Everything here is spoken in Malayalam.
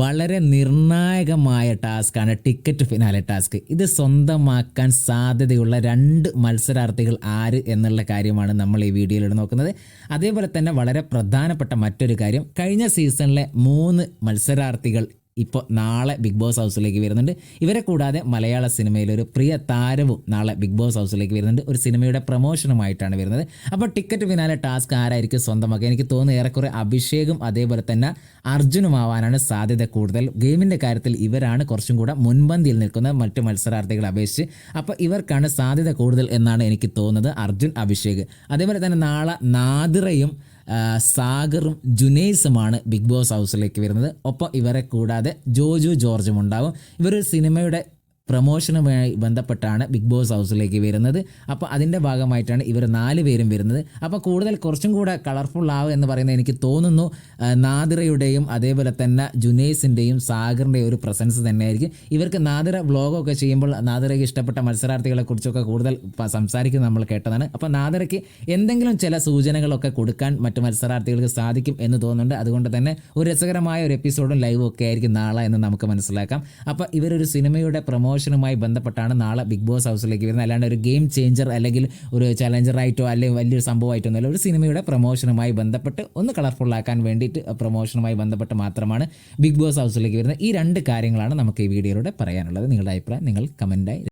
വളരെ നിർണായകമായ ടാസ്ക്കാണ് ടിക്കറ്റ് ഫിനാലെ ടാസ്ക്. ഇത് സ്വന്തമാക്കാൻ സാധ്യതയുള്ള രണ്ട് മത്സരാർത്ഥികൾ ആര് എന്നുള്ള കാര്യമാണ് നമ്മൾ ഈ വീഡിയോയിൽ നോക്കുന്നത്. അതേപോലെ തന്നെ വളരെ പ്രധാനപ്പെട്ട മറ്റൊരു കാര്യം കഴിഞ്ഞ സീസണിലെ മൂന്ന് മത്സരാർത്ഥികൾ ഇപ്പോൾ നാളെ ബിഗ് ബോസ് ഹൗസിലേക്ക് വരുന്നുണ്ട്. ഇവരെ കൂടാതെ മലയാള സിനിമയിലെ ഒരു പ്രിയ താരവും നാളെ ബിഗ് ബോസ് ഹൗസിലേക്ക് വരുന്നുണ്ട്. ഒരു സിനിമയുടെ പ്രൊമോഷനുമായിട്ടാണ് വരുന്നത്. അപ്പോൾ ടിക്കറ്റ് പിന്നാലെ ടാസ്ക് ആരായിരിക്കും സ്വന്തമാക്കുക? എനിക്ക് തോന്നുന്നു ഏറെക്കുറെ അഭിഷേകും അതേപോലെ തന്നെ അർജുനുമാവാനാണ് സാധ്യത കൂടുതൽ. ഗെയിമിന്റെ കാര്യത്തിൽ ഇവരാണ് കുറച്ചും കൂടെ മുൻപന്തിയിൽ നിൽക്കുന്ന മറ്റ് മത്സരാർത്ഥികളെ അപേക്ഷിച്ച്. അപ്പോൾ ഇവർക്കാണ് സാധ്യത കൂടുതൽ എന്നാണ് എനിക്ക് തോന്നുന്നത്. അർജുൻ അഭിഷേക്. അതേപോലെ തന്നെ നാളെ നാദിറയും സാഗറും ജുനൈസുമാണ് ബിഗ് ബോസ് ഹൗസിലേക്ക് വരുന്നത്. ഒപ്പം ഇവരെ കൂടാതെ ജോജു ജോർജും ഉണ്ടാവും. ഇവർ സിനിമയുടെ പ്രൊമോഷനുമായി ബന്ധപ്പെട്ടാണ് ബിഗ് ബോസ് ഹൗസിലേക്ക് വരുന്നത്. അപ്പോൾ അതിന്റെ ഭാഗമായിട്ടാണ് ഇവർ നാല് പേരും വരുന്നത്. അപ്പോൾ കൂടുതൽ കുറച്ചും കൂടെ കളർഫുൾ ആവുക എന്ന് പറയുന്നത് എനിക്ക് തോന്നുന്നു നാദിറയുടെയും അതേപോലെ തന്നെ ജുനേസിന്റെയും സാഗറിന്റെയും ഒരു പ്രസൻസ് തന്നെയായിരിക്കും. ഇവർക്ക് നാദിറ വ്ളോഗൊക്കെ ചെയ്യുമ്പോൾ നാദിറയ്ക്ക് ഇഷ്ടപ്പെട്ട മത്സരാർത്ഥികളെ കുറിച്ചൊക്കെ കൂടുതൽ സംസാരിക്കുന്നത് നമ്മൾ കേട്ടതാണ്. അപ്പോൾ നാദിറയ്ക്ക് എന്തെങ്കിലും ചില സൂചനകളൊക്കെ കൊടുക്കാൻ മറ്റു മത്സരാർത്ഥികൾക്ക് സാധിക്കും എന്ന് തോന്നുന്നുണ്ട്. അതുകൊണ്ട് തന്നെ ഒരു രസകരമായ ഒരു എപ്പിസോഡും ലൈവും ഒക്കെ ആയിരിക്കും നാളെ എന്ന് നമുക്ക് മനസ്സിലാക്കാം. അപ്പോൾ ഇവരൊരു സിനിമയുടെ പ്രൊമോഷനുമായി ബന്ധപ്പെട്ടാണ് നാളെ ബിഗ് ബോസ് ഹൗസിലേക്ക് വരുന്നത്. അല്ലാണ്ട് ഒരു ഗെയിം ചേഞ്ചർ അല്ലെങ്കിൽ ഒരു ചലഞ്ചറായിട്ടോ അല്ലെങ്കിൽ വലിയൊരു സംഭവമായിട്ടോ ഒന്നുമല്ല. ഒരു സിനിമയുടെ പ്രൊമോഷനുമായി ബന്ധപ്പെട്ട് ഒന്ന് കളർഫുൾ ആക്കാൻ വേണ്ടിയിട്ട് പ്രൊമോഷനുമായി ബന്ധപ്പെട്ട് മാത്രമാണ് ബിഗ് ബോസ് ഹൗസിലേക്ക് വരുന്നത്. ഈ രണ്ട് കാര്യങ്ങളാണ് നമുക്ക് ഈ വീഡിയോയിലൂടെ പറയാനുള്ളത്. നിങ്ങളുടെ അഭിപ്രായം നിങ്ങൾ കമന്റായി